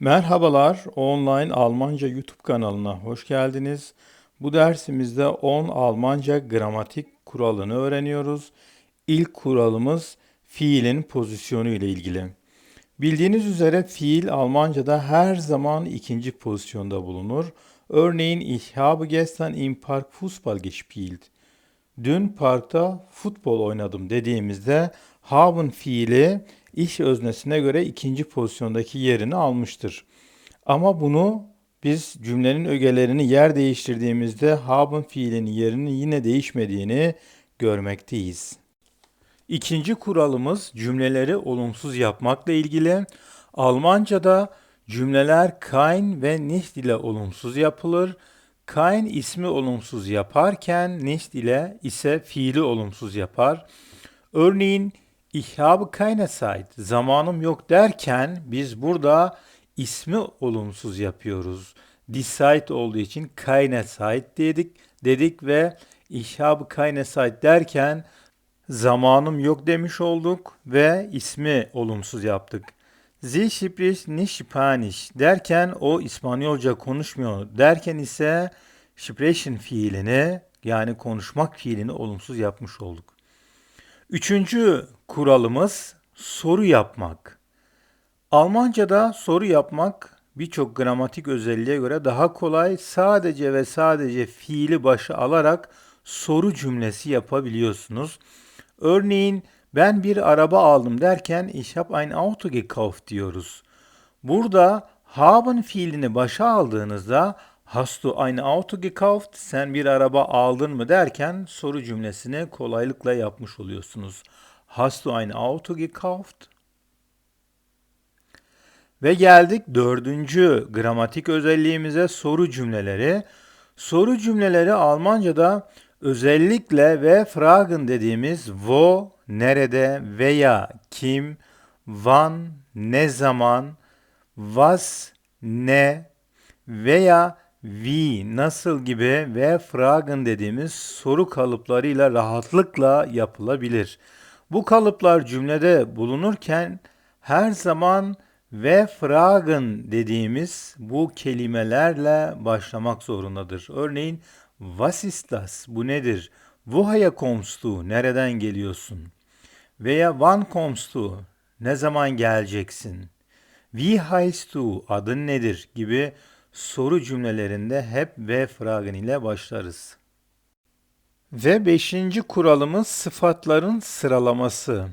Merhabalar, Online Almanca YouTube kanalına hoş geldiniz. Bu dersimizde 10 Almanca gramatik kuralını öğreniyoruz. İlk kuralımız fiilin pozisyonu ile ilgili. Bildiğiniz üzere fiil Almanca'da her zaman ikinci pozisyonda bulunur. Örneğin ich habe gestern im Park Fußball gespielt. Dün parkta futbol oynadım dediğimizde haben fiili iş öznesine göre ikinci pozisyondaki yerini almıştır. Ama bunu biz cümlenin ögelerini yer değiştirdiğimizde haben fiilinin yerinin yine değişmediğini görmekteyiz. İkinci kuralımız cümleleri olumsuz yapmakla ilgili. Almanca'da cümleler kein ve nicht ile olumsuz yapılır. Kein ismi olumsuz yaparken nicht ile ise fiili olumsuz yapar. Örneğin keine Zeit, zamanım yok derken biz burada ismi olumsuz yapıyoruz. Zeit olduğu için Zeit dedik, dedik ve keine Zeit derken zamanım yok demiş olduk ve ismi olumsuz yaptık. Sie spricht nicht Spanisch derken o İspanyolca konuşmuyor derken ise sprechen fiilini yani konuşmak fiilini olumsuz yapmış olduk. Üçüncü kuralımız soru yapmak. Almanca'da soru yapmak birçok gramatik özelliğe göre daha kolay sadece ve sadece fiili başa alarak soru cümlesi yapabiliyorsunuz. Örneğin ben bir araba aldım derken ich habe ein Auto gekauft diyoruz. Burada haben fiilini başa aldığınızda Hast du ein Auto gekauft? Sen bir araba aldın mı derken soru cümlesini kolaylıkla yapmış oluyorsunuz. Hast du ein Auto gekauft? Ve geldik dördüncü gramatik özelliğimize soru cümleleri. Soru cümleleri Almanca'da özellikle ve fragen dediğimiz wo, nerede veya kim, wann, ne zaman, was, ne veya wie, nasıl gibi ve fragen dediğimiz soru kalıplarıyla rahatlıkla yapılabilir. Bu kalıplar cümlede bulunurken her zaman ve fragen dediğimiz bu kelimelerle başlamak zorundadır. Örneğin was ist das? Bu nedir? Woher kommst du? Nereden geliyorsun? Veya wann kommst du? Ne zaman geleceksin? Wie heißt du? Adın nedir? gibi soru cümlelerinde hep ve fragen ile başlarız. Ve beşinci kuralımız sıfatların sıralaması.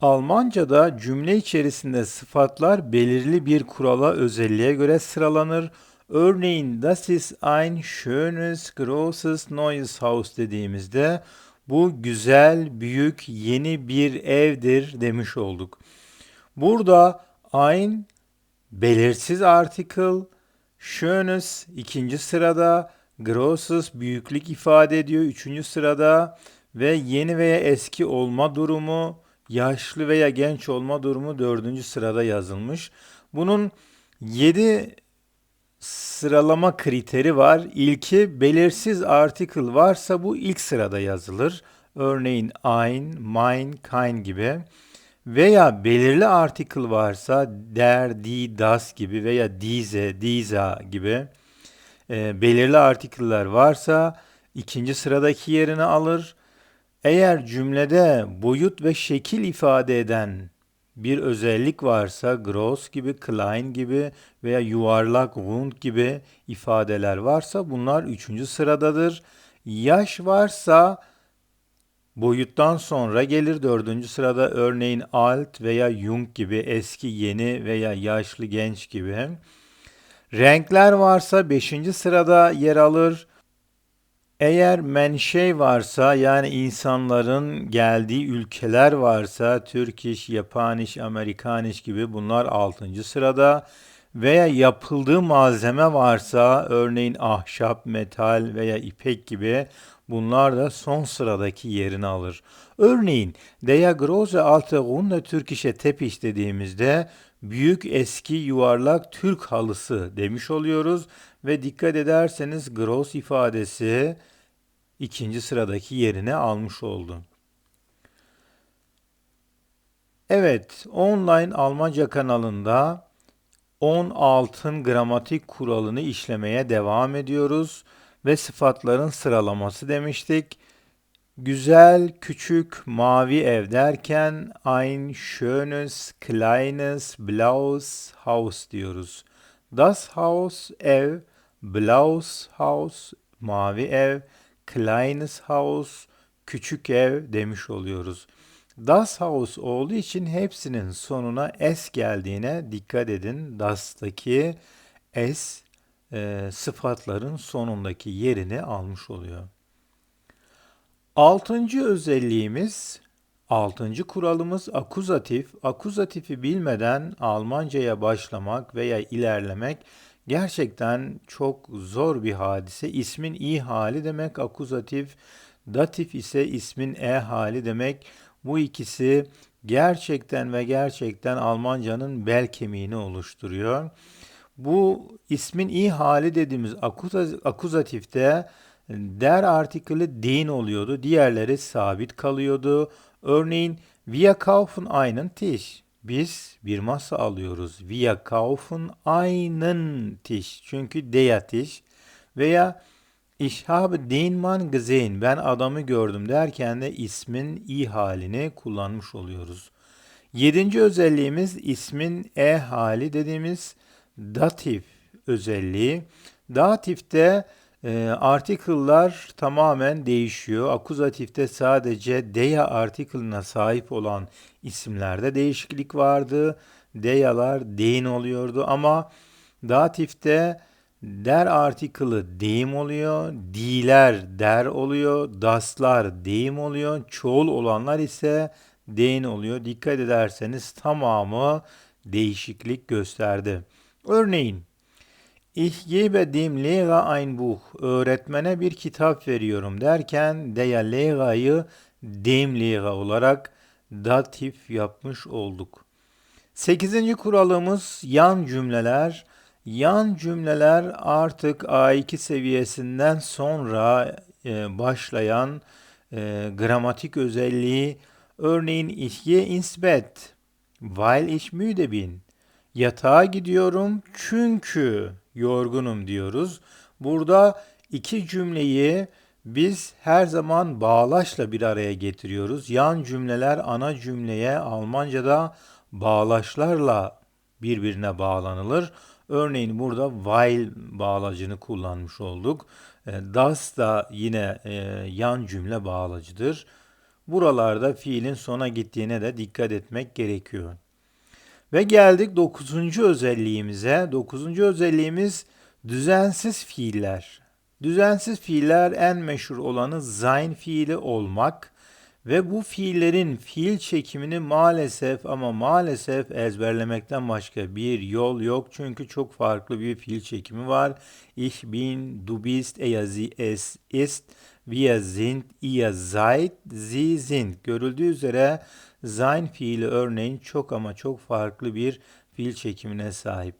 Almanca'da cümle içerisinde sıfatlar belirli bir kurala özelliğe göre sıralanır. Örneğin das ist ein schönes, großes, neues Haus dediğimizde bu güzel, büyük, yeni bir evdir demiş olduk. Burada ein belirsiz article, schönes ikinci sırada, grosses büyüklük ifade ediyor üçüncü sırada ve yeni veya eski olma durumu, yaşlı veya genç olma durumu dördüncü sırada yazılmış. Bunun yedi sıralama kriteri var. İlki belirsiz article varsa bu ilk sırada yazılır. Örneğin ein, mein, kein gibi veya belirli article varsa der, die, das gibi veya diese, dieser gibi e, belirli artiküller varsa ikinci sıradaki yerini alır. Eğer cümlede boyut ve şekil ifade eden bir özellik varsa gross gibi, klein gibi veya yuvarlak, rund gibi ifadeler varsa bunlar üçüncü sıradadır. Yaş varsa Boyuttan sonra gelir dördüncü sırada örneğin alt veya jung gibi eski yeni veya yaşlı genç gibi. Renkler varsa beşinci sırada yer alır. Eğer menşe varsa yani insanların geldiği ülkeler varsa Türk Yapaniş, Amerikaniş gibi bunlar altıncı sırada veya yapıldığı malzeme varsa örneğin ahşap, metal veya ipek gibi bunlar da son sıradaki yerini alır. Örneğin Der große alte runde Türkische Teppich dediğimizde büyük eski yuvarlak Türk halısı demiş oluyoruz ve dikkat ederseniz gross ifadesi ikinci sıradaki yerini almış oldu. Evet, online Almanca kanalında 10 altın gramatik kuralını işlemeye devam ediyoruz ve sıfatların sıralaması demiştik. Güzel, küçük, mavi ev derken ein schönes, kleines, blaues Haus diyoruz. Das Haus ev, blaues Haus mavi ev, kleines Haus küçük ev demiş oluyoruz. Das Haus olduğu için hepsinin sonuna s geldiğine dikkat edin. Das'taki s e, sıfatların sonundaki yerini almış oluyor. Altıncı özelliğimiz, altıncı kuralımız akuzatif. Akuzatifi bilmeden Almancaya başlamak veya ilerlemek gerçekten çok zor bir hadise. İsmin i hali demek akuzatif, datif ise ismin e hali demek. Bu ikisi gerçekten ve gerçekten Almancanın bel kemiğini oluşturuyor. Bu ismin i hali dediğimiz akuzatifte der artikülü den oluyordu. Diğerleri sabit kalıyordu. Örneğin wir kaufen einen Tisch. Biz bir masa alıyoruz. Wir kaufen einen Tisch. Çünkü der Tisch. Veya ich habe den Mann gesehen. Ben adamı gördüm derken de ismin i halini kullanmış oluyoruz. Yedinci özelliğimiz ismin e hali dediğimiz datif özelliği. Datifte e, article'lar tamamen değişiyor. Akuzatifte sadece deya article'ına sahip olan isimlerde değişiklik vardı. Deyalar deyin oluyordu ama datifte der article'ı deyim oluyor, diler der oluyor, daslar deyim oluyor, çoğul olanlar ise deyin oluyor. Dikkat ederseniz tamamı değişiklik gösterdi. Örneğin Ich gebe dem Lehrer ein Buch. Öğretmene bir kitap veriyorum derken der Lehrer'yı dem Lehrer olarak datif yapmış olduk. Sekizinci kuralımız yan cümleler. Yan cümleler artık A2 seviyesinden sonra e, başlayan e, gramatik özelliği örneğin ich gehe ins Bett weil ich müde bin. Yatağa gidiyorum çünkü yorgunum diyoruz. Burada iki cümleyi biz her zaman bağlaçla bir araya getiriyoruz. Yan cümleler ana cümleye Almanca'da bağlaçlarla birbirine bağlanılır. Örneğin burada while bağlacını kullanmış olduk. E, das da yine e, yan cümle bağlacıdır. Buralarda fiilin sona gittiğine de dikkat etmek gerekiyor. Ve geldik dokuzuncu özelliğimize. Dokuzuncu özelliğimiz düzensiz fiiller. Düzensiz fiiller en meşhur olanı sein fiili olmak ve bu fiillerin fiil çekimini maalesef ama maalesef ezberlemekten başka bir yol yok. Çünkü çok farklı bir fiil çekimi var. Ich bin, du bist, er, sie, es ist, wir sind, ihr seid, sie sind. Görüldüğü üzere sein fiili örneğin çok ama çok farklı bir fiil çekimine sahip.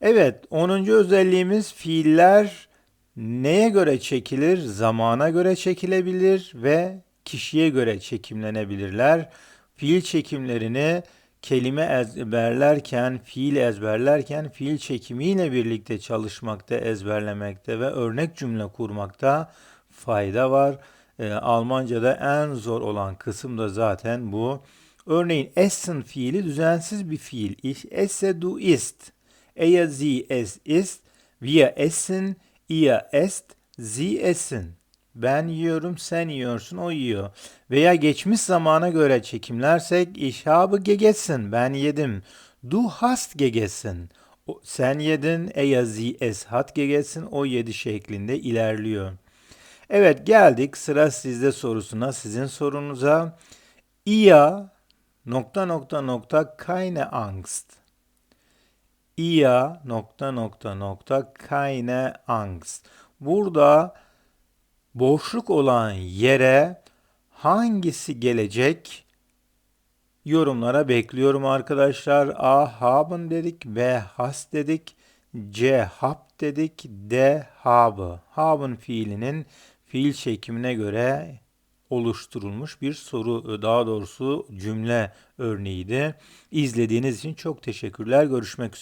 Evet, 10. özelliğimiz fiiller neye göre çekilir? Zamana göre çekilebilir ve kişiye göre çekimlenebilirler. Fiil çekimlerini kelime ezberlerken, fiil ezberlerken fiil çekimiyle birlikte çalışmakta, ezberlemekte ve örnek cümle kurmakta fayda var. E, Almanca'da en zor olan kısım da zaten bu. Örneğin essen fiili düzensiz bir fiil. Ich esse, du isst. Er, sie, es ist. Wir essen, ihr esst, sie essen. Ben yiyorum, sen yiyorsun, o yiyor. Veya geçmiş zamana göre çekimlersek ich habe gegessen, ben yedim. Du hast gegessen. O, sen yedin, er, sie, es hat gegessen, o yedi şeklinde ilerliyor. Evet geldik sıra sizde sorusuna, sizin sorunuza. Ihr nokta nokta nokta keine Angst. Ihr nokta nokta nokta keine Angst. Burada boşluk olan yere hangisi gelecek? Yorumlara bekliyorum arkadaşlar. A haben dedik, B has dedik, C hab dedik, D habe. Haben fiilinin fiil çekimine göre oluşturulmuş bir soru, daha doğrusu cümle örneğiydi. İzlediğiniz için çok teşekkürler. Görüşmek üzere.